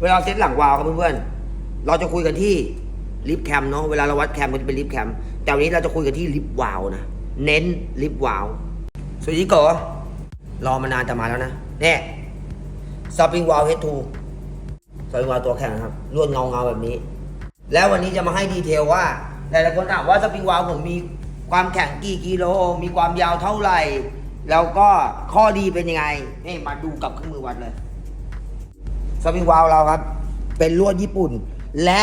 เวลาเซตหลังวาวครับเพื่อนๆ เราจะคุยกันที่ลิฟแคมเนาะ เวลาเราวัดแคมก็จะเป็นลิฟแคม แต่วันนี้เราจะคุยกันที่ลิฟวาวนะ เน้นลิฟวาวสวัสดีก่อรอมานานจะมาแล้วนะเนี่ยสปริงวาวเฮดทูสปริงวาวตัวแข็งครับลวดเงาเงาแบบนี้ แล้ววันนี้จะมาให้ดีเทลว่าหลายๆคนถามว่าสปริงวาวผมมีความแข็งกี่กิโล มีความยาวเท่าไหร่ แล้วก็ข้อดีเป็นยังไงนี่มาดูกับเครื่องมือวัดเลย สปริงวาลเราครับ เป็นลวดญี่ปุ่น และ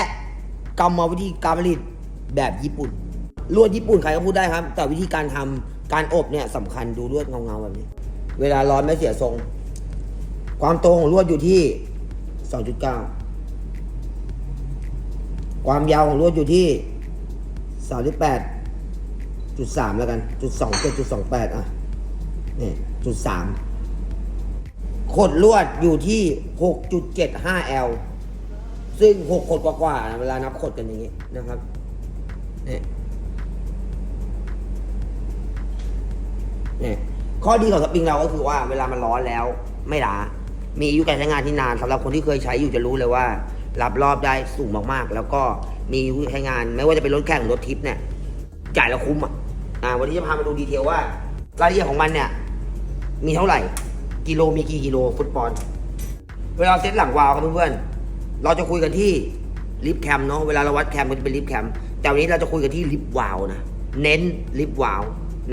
กรรมวิธีการผลิตแบบญี่ปุ่น ลวดญี่ปุ่นใครก็พูดได้ครับ แต่วิธีการทำการอบเนี่ยสำคัญดูลวดเงาๆแบบนี้ เวลาร้อนไม่เสียทรง ความโตของลวดอยู่ที่ 2.9 ความยาวของลวดอยู่ที่38.3แล้วกันจุด2 7จุด28อะนี่จุด3 ขดลวดอยู่ที่ 6.75 L ซึ่ง 6 ขดกว่าๆเวลานับขดกันอย่างนี้นะครับนี่นี่ข้อดีของสปริงเราก็คือว่าเวลามันร้อนแล้วไม่ล้ามีอายุการใช้งานที่นานสำหรับคนที่เคยใช้อยู่จะรู้เลยว่า รับรอบได้สูงมากๆ แล้วก็มีอายุใช้งาน ไม่ว่าจะเป็นรถแข่งรถทิปเนี่ยจ่ายแล้วคุ้มอะอ่าวันนี้จะพามาดูดีเทลว่ารายละเอียดของมันเนี่ย มีเท่าไหร่ กิโลมีกี่กิโลฟุตบอลเวลาเซตหลังวาวครับเพื่อนๆเราจะคุยกันที่ลิฟแคมเนาะเวลาเราวัดแคมก็จะเป็นลิฟแคมแต่วันนี้เราจะคุยกันที่ลิฟวาวนะเน้นลิฟวาว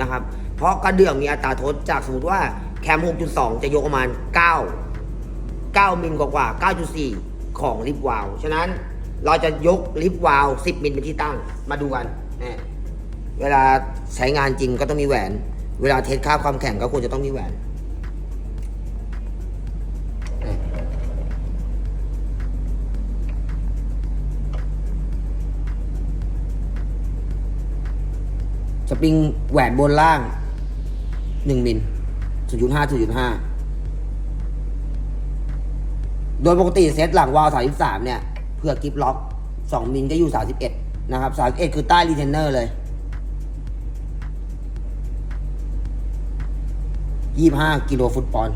นะครับเพราะกระเดื่องมีอัตราทดจากสมมติว่าแคม 6.2 จะยกประมาณ 9 9 มิลกว่าๆ9.4 ของลิฟวาวฉะนั้นเราจะยกลิฟวาว 10 มิลเป็นที่ตั้งมาดูกันเวลาใช้งานจริงก็ต้องมีแหวน เวลาเทสค่าความแข็งก็ควรจะต้องมีแหวน ปริงแหวนบนล่างหนึ่งมิลศูนย์จุดห้าศูนย์จุดห้าโดยปกติเซตหลังวาวสามสิบสามเนี่ยเพื่อกิฟล็อกสองมิลก็อยู่สามสิบเอ็ดนะครับสามสิบเอ็ดคือใต้รีเทนเนอร์เลยยี่ห้ากิโลฟุตปอน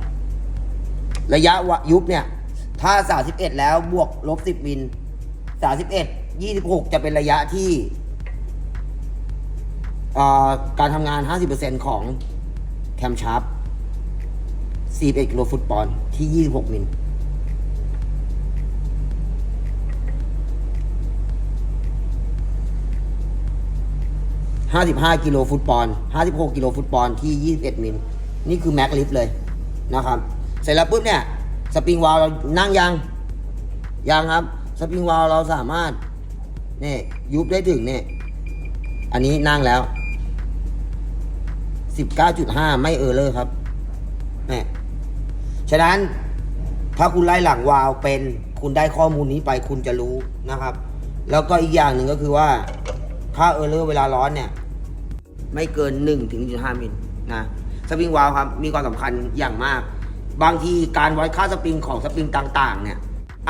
ระยะวะยุบเนี่ย ถ้าสามสิบเอ็ดแล้วบวกลบสิบมิลสามสิบเอ็ดยี่สิบหกจะเป็นระยะที่ การทำงาน 50%ของแคมชาร์ป41กิโลฟุตปอนด์ที่ 26 มิล55กิโลฟุตปอนด์56กิโลฟุตปอนด์ที่21มิล นี่คือแม็กลิฟเลยนะครับ เสร็จแล้วปุ๊บเนี่ย สปริงวาลวเรานั่งยังยังครับ สปริงวาลวเราสามารถเนี่ยยุบได้ถึงเนี่ย อันนี้นั่งแล้ว 19.5 ไม่เออร์เลอร์ครับนี่ฉะนั้น ถ้าคุณไล่หลังวาล์วเป็นคุณได้ข้อมูลนี้ไปคุณจะรู้นะครับ แล้วก็อีกอย่างหนึ่งก็คือว่าค่าเออร์เลอร์เวลาร้อนเนี่ย ไม่เกิน 1 ถึง1.5มิลนะสปริงวาล์วครับ มีความสำคัญอย่างมาก บางทีการวัดค่าสปริงของสปริงต่าง ๆ เนี่ย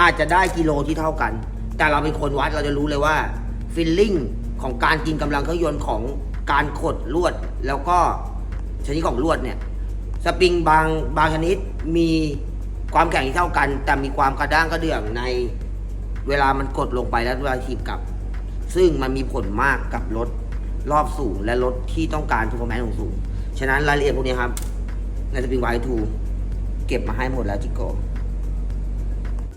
อาจจะได้กิโลที่เท่ากัน แต่เราเป็นคนวัดเราจะรู้เลยว่าฟิลลิ่งของการกินกำลังเครื่องยนต์ของการขดลวด แล้วก็ ชนิดของลวดเนี่ย สปริงบางบางชนิดมีความแข็งที่เท่ากัน แต่มีความกระด้างกระเดื่องในเวลามันกดลงไปแล้วเวลาถีบกลับ ซึ่งมันมีผลมากกับรถรอบสูงและรถที่ต้องการทู p ร์แมนสูง ฉะนั้นรายละเอียดพวกนี้ครับในสปริงไวทูเก็บมาให้หมดแล้วจิโก้